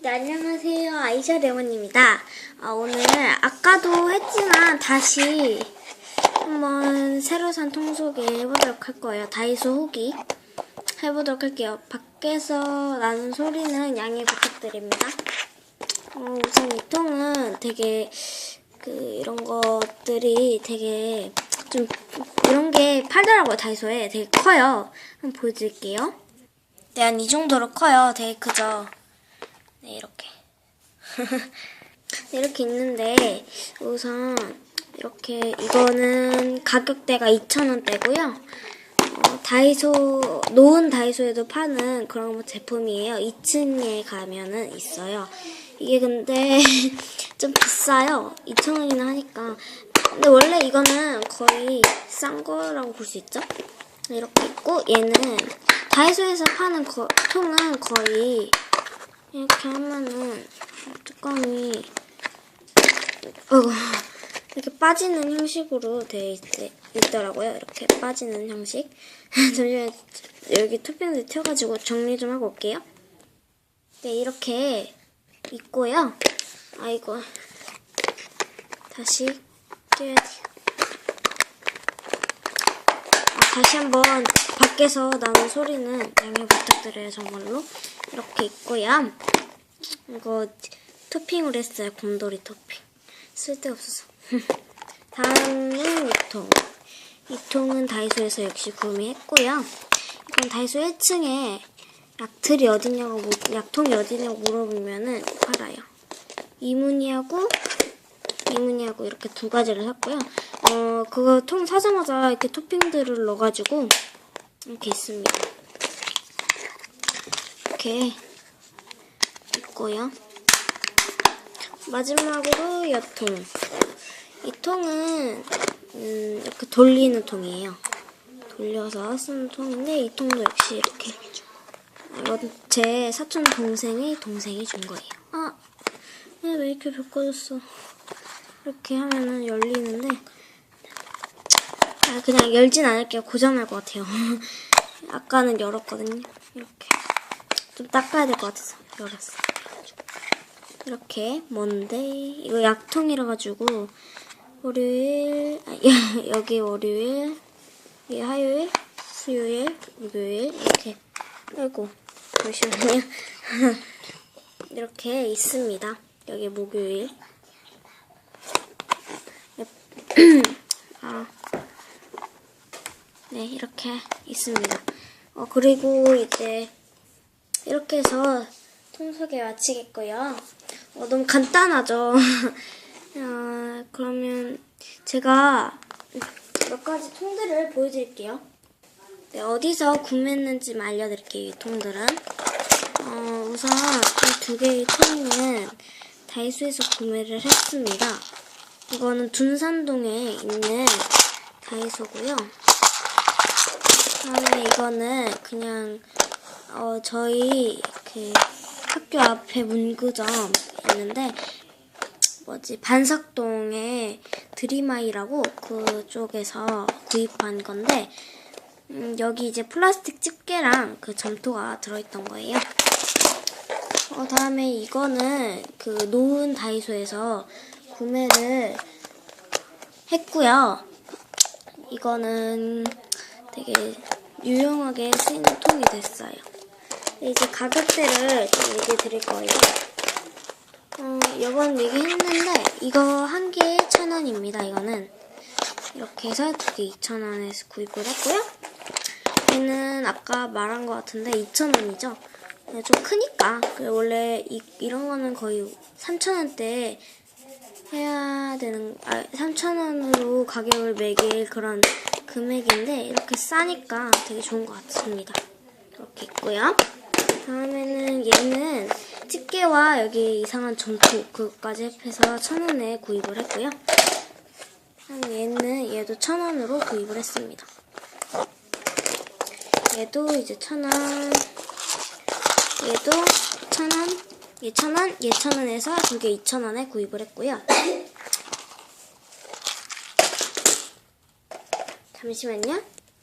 네, 안녕하세요. 아이샤 레몬입니다. 아, 오늘 아까도 했지만 다시 한번 새로 산 통속에 해보도록 할 거예요. 다이소 후기 해보도록 할게요. 밖에서 나는 소리는 양해 부탁드립니다. 어, 우선 이 통은 되게 그 이런 것들이 되게 좀 이런 게 팔더라고요 다이소에 되게 커요. 한번 보여드릴게요. 네, 한 이 정도로 커요. 되게 크죠. 네, 이렇게. 네, 이렇게 있는데, 우선, 이렇게, 이거는 가격대가 2,000원대고요. 어, 다이소, 노은 다이소에도 파는 그런 제품이에요. 2층에 가면은 있어요. 이게 근데 좀 비싸요. 2,000원이나 하니까. 근데 원래 이거는 거의 싼 거라고 볼 수 있죠? 이렇게 있고, 얘는 다이소에서 파는 거, 통은 거의 이렇게 하면은 뚜껑이 어이구, 이렇게 빠지는 형식으로 되어 있, 있더라고요. 이렇게 빠지는 형식. 잠시만 여기 토핑들 튀어가지고 정리 좀 하고 올게요. 네 이렇게 있고요. 아이고 다시 떼야 돼요. 아, 다시 한번 밖에서 나는 소리는 양해 부탁드려요 정말로 이렇게 있고요 이거 토핑을 했어요 곰돌이 토핑 쓸데없어서 다음은 이통 이 통은 다이소에서 역시 구매했고요 이건 다이소 1층에 약틀이 어디냐고 물- 약통이 어디냐고 물어보면은 팔아요 이문이하고 이문이하고 이렇게 두 가지를 샀고요. 어, 그거 통 사자마자 이렇게 토핑들을 넣어가지고 이렇게 있습니다. 이렇게 있고요. 마지막으로 여통. 이 통은 음, 이렇게 돌리는 통이에요. 돌려서 쓰는 통인데 이 통도 역시 이렇게 이건 제 사촌 동생의 동생이 준 거예요. 아, 네, 왜 이렇게 벗겨졌어? 이렇게 하면은 열리는데 아, 그냥 열진 않을게요. 고장날 것 같아요. 아까는 열었거든요. 이렇게 좀 닦아야 될 것 같아서 열었어. 이렇게 뭔데 이거 약통이라 가지고 월요일 아, 여기 월요일 이 화요일 수요일 목요일 이렇게 아이고 잠시만요. 이렇게 있습니다. 여기 목요일 아, 네, 이렇게 있습니다. 어, 그리고 이제 이렇게 해서 통소개 마치겠고요. 어, 너무 간단하죠? 어, 그러면 제가 몇 가지 통들을 보여드릴게요. 네, 어디서 구매했는지 알려드릴게요, 이 통들은. 어, 우선 이 두 개의 통은 다이소에서 구매를 했습니다. 이거는 둔산동에 있는 다이소고요. 다음에 이거는 그냥 어 저희 그 학교 앞에 문구점 있는데 뭐지 반삭동에 드리마이라고 그쪽에서 구입한 건데 음, 여기 이제 플라스틱 집게랑 그 점토가 들어있던 거예요. 어, 다음에 이거는 그 노은 다이소에서 구매를 했고요. 이거는 되게 유용하게 쓰이는 통이 됐어요. 네, 이제 가격대를 좀 얘기해 드릴 거예요. 어, 이번 얘기했는데 이거 한 개에 천 원입니다. 이거는 이렇게 해서 두 개 2,000원에서 구입을 했고요. 얘는 아까 말한 것 같은데 2,000원이죠. 좀 크니까 원래 이, 이런 거는 거의 3,000원대 해야 되는 아 3,000원으로 가격을 매길 그런 금액인데 이렇게 싸니까 되게 좋은 것 같습니다. 이렇게 있고요. 다음에는 얘는 집게와 여기 이상한 점토 그것까지 합해서 1,000원에 구입을 했고요. 얘는 얘도 1,000원으로 구입을 했습니다. 얘도 이제 1,000원 얘도 1,000원 얘 1,000원, 얘 1,000원에서 두개 2,000원에 구입을 했고요. 잠시만요.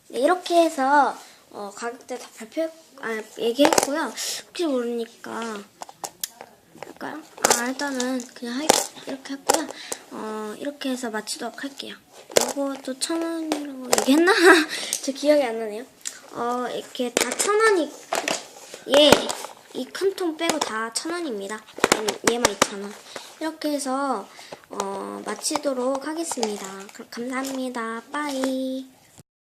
네, 이렇게 해서 어, 가격대 다 발표, 아, 얘기했고요. 혹시 모르니까 할까요? 아 일단은 그냥 할, 이렇게 했고요. 어 이렇게 해서 마치도록 할게요. 이것도 천 원이라고 얘기했나? 저 기억이 안 나네요. 어 이렇게 다 천 원이 예. 이 큰 통 빼고 다 천 원입니다. 얘만 이천 원. 이렇게 해서 어, 마치도록 하겠습니다. 감사합니다. 빠이.